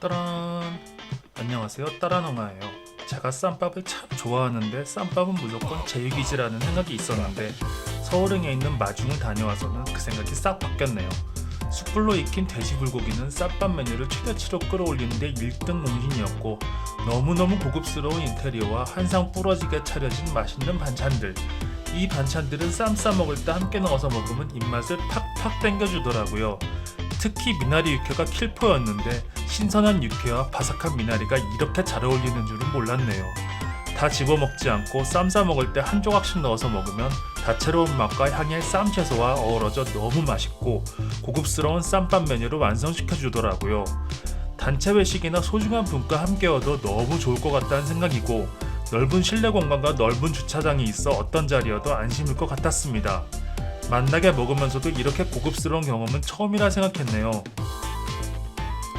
따란. 안녕하세요. 따라농아예요. 제가 쌈밥을 참 좋아하는데 쌈밥은 무조건 제육이지라는 생각이 있었는데 서울행에 있는 마중을 다녀와서는 그 생각이 싹 바뀌었네요. 숯불로 익힌 돼지 불고기는 쌈밥 메뉴를 최대치로 끌어올리는데 1등 공신이었고 너무너무 고급스러운 인테리어와 한상 부러지게 차려진 맛있는 반찬들. 이 반찬들은 쌈 싸먹을 때 함께 넣어서 먹으면 입맛을 팍팍 땡겨주더라고요. 특히 미나리 육회가 킬포였는데 신선한 육회와 바삭한 미나리가 이렇게 잘 어울리는 줄은 몰랐네요. 다 집어먹지 않고 쌈 싸 먹을 때 한 조각씩 넣어서 먹으면 다채로운 맛과 향의 쌈 채소와 어우러져 너무 맛있고 고급스러운 쌈밥 메뉴를 완성시켜 주더라고요. 단체 외식이나 소중한 분과 함께여도 너무 좋을 것 같다는 생각이고 넓은 실내 공간과 넓은 주차장이 있어 어떤 자리여도 안심일 것 같았습니다. 만나게 먹으면서도 이렇게 고급스러운 경험은 처음이라 생각했네요.